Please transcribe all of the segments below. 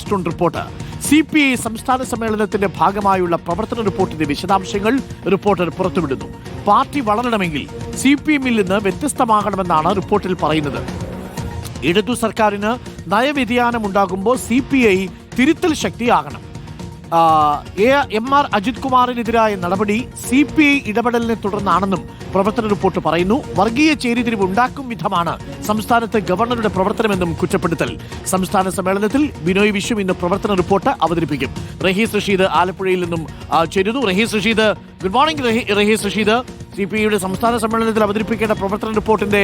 Stone report. C P I സംസ്ഥാന സമ്മേളനത്തിന്റെ ഭാഗമായുള്ള പ്രവർത്തന റിപ്പോർട്ടിന്റെ വിശദാംശങ്ങൾ റിപ്പോർട്ടർ പുറത്തുവിടുന്നു. പാർട്ടി വളരണമെങ്കിൽ സി പി എമ്മിൽ നിന്ന് വ്യത്യസ്തമാകണമെന്നാണ് റിപ്പോർട്ടിൽ പറയുന്നത്. ഇടതു സർക്കാരിന് നയവ്യതിയാനമുണ്ടാകുമ്പോൾ സി പി ഐ തിരുത്തൽ ശക്തിയാകണം. എ എം ആർ അജിത് കുമാറിനെതിരായ നടപടി സി പി ഐ ഇടപെടലിനെ തുടർന്നാണെന്നും പ്രവർത്തന റിപ്പോർട്ട് പറയുന്നു. വർഗീയ ചേരിതിരിവ് ഉണ്ടാക്കും വിധമാണ് സംസ്ഥാനത്ത് ഗവർണറുടെ പ്രവർത്തനമെന്നും കുറ്റപ്പെടുത്തൽ. സംസ്ഥാന സമ്മേളനത്തിൽ ബിനോയ് വിശ്വം ഇന്ന് പ്രവർത്തന റിപ്പോർട്ട് അവതരിപ്പിക്കും. റഹീസ് റഷീദ് ആലപ്പുഴയിൽ നിന്നും ചേരുന്നു. റഹീസ് റഷീദ് ഗുഡ് മോർണിംഗ് റഹീ- റഹീസ് റഷീദ്. സി പി ഐയുടെ സംസ്ഥാന സമ്മേളനത്തിൽ അവതരിപ്പിക്കേണ്ട പ്രവർത്തന റിപ്പോർട്ടിന്റെ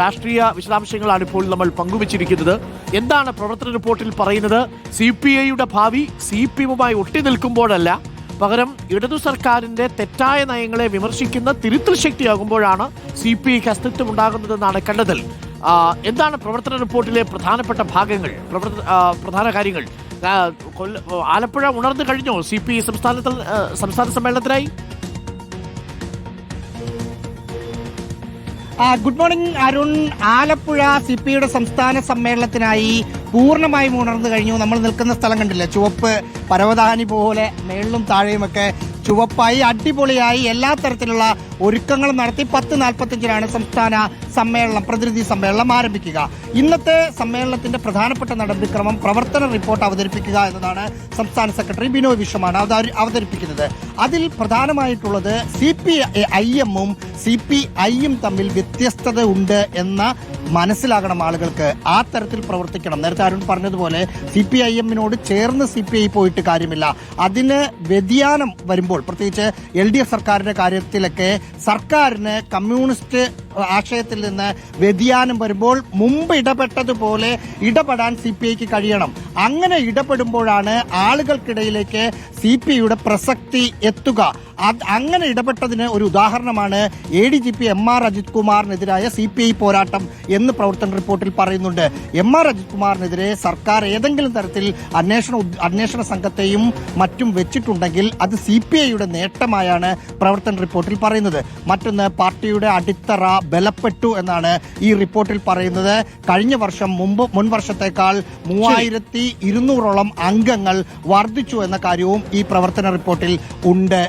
രാഷ്ട്രീയ വിശദാംശങ്ങളാണ് ഇപ്പോൾ നമ്മൾ പങ്കുവച്ചിരിക്കുന്നത്. എന്താണ് പ്രവർത്തന റിപ്പോർട്ടിൽ പറയുന്നത്? സി പി ഐയുടെ ഭാവി സി പി എമ്മുമായി ഒട്ടി നിൽക്കുമ്പോഴല്ല പകരം ഇടതു സർക്കാരിന്റെ തെറ്റായ നയങ്ങളെ വിമർശിക്കുന്ന തിരുത്തൽ ശക്തിയാകുമ്പോഴാണ് സി പി ഐക്ക് അസ്തിത്വം ഉണ്ടാകുന്നതെന്നാണ് കണ്ടെത്തൽ. എന്താണ് പ്രവർത്തന റിപ്പോർട്ടിലെ പ്രധാനപ്പെട്ട ഭാഗങ്ങൾ പ്രധാന കാര്യങ്ങൾ? ആലപ്പുഴ ഉണർന്നു കഴിഞ്ഞോ സി പി ഐ സംസ്ഥാനത്തിൽ സംസ്ഥാന സമ്മേളനത്തിനായി? Good morning Arun. Alappuzha C സംസ്ഥാന സമ്മേളനത്തിനായി പൂർണമായും ഉണർന്നു കഴിഞ്ഞു. നമ്മൾ നിൽക്കുന്ന സ്ഥലം കണ്ടില്ല? ചുവപ്പ് പരവതാനി പോലെ മേളിലും താഴെയുമൊക്കെ ചുവപ്പായി അടിപൊളിയായി എല്ലാ തരത്തിലുള്ള ഒരുക്കങ്ങളും നടത്തി പത്ത് നാൽപ്പത്തഞ്ചിനാണ് സംസ്ഥാന സമ്മേളനം പ്രതിനിധി സമ്മേളനം ആരംഭിക്കുക. ഇന്നത്തെ സമ്മേളനത്തിന്റെ പ്രധാനപ്പെട്ട നടപടിക്രമം പ്രവർത്തന റിപ്പോർട്ട് അവതരിപ്പിക്കുക എന്നതാണ് സംസ്ഥാന സെക്രട്ടറി ബിനോയ് വിശ്വമാണ് അവതരിപ്പിക്കുന്നത്. അതിൽ പ്രധാനമായിട്ടുള്ളത് സി പി ഐ എമ്മും സി പി ഐയും തമ്മിൽ വ്യത്യസ്തത ഉണ്ട് എന്ന മനസ്സിലാകണം ആളുകൾക്ക് ആ തരത്തിൽ പ്രവർത്തിക്കണം. നേരത്തെ അരുൺ പറഞ്ഞതുപോലെ സി പി ഐ എമ്മിനോട് ചേർന്ന് സി പി ഐ പോയിട്ട് കാര്യമില്ല. അതിന് വ്യതിയാനം വരുമ്പോൾ പ്രത്യേകിച്ച് എൽ ഡി എഫ് സർക്കാരിന്റെ കാര്യത്തിലൊക്കെ സർക്കാരിന് കമ്മ്യൂണിസ്റ്റ് ആശയത്തിൽ നിന്ന് വ്യതിയാനം വരുമ്പോൾ മുമ്പ് ഇടപെട്ടതുപോലെ ഇടപെടാൻ സി പി ഐക്ക് കഴിയണം. അങ്ങനെ ഇടപെടുമ്പോഴാണ് ആളുകൾക്കിടയിലേക്ക് സി പി ഐയുടെ പ്രസക്തി എത്തുക. അങ്ങനെ ഇടപെട്ടതിന് ഒരു ഉദാഹരണമാണ് A D G P M R Ajith കുമാറിനെതിരായ C P I പോരാട്ടം എന്ന് പ്രവർത്തന റിപ്പോർട്ടിൽ പറയുന്നുണ്ട്. എം ആർ അജിത് കുമാറിനെതിരെ സർക്കാർ ഏതെങ്കിലും തരത്തിൽ അന്വേഷണ അന്വേഷണ സംഘത്തെയും മറ്റും വെച്ചിട്ടുണ്ടെങ്കിൽ അത് സി പി ഐയുടെ നേട്ടമായാണ് പ്രവർത്തന റിപ്പോർട്ടിൽ പറയുന്നത്. മറ്റൊന്ന് പാർട്ടിയുടെ അടിത്തറ ബലപ്പെട്ടു എന്നാണ് ഈ റിപ്പോർട്ടിൽ പറയുന്നത്. കഴിഞ്ഞ വർഷം മുമ്പ് മുൻ വർഷത്തേക്കാൾ മൂവായിരത്തി ഇരുന്നൂറോളം അംഗങ്ങൾ വർദ്ധിച്ചു എന്ന കാര്യവും ഈ പ്രവർത്തന റിപ്പോർട്ടിൽ ഉണ്ട്.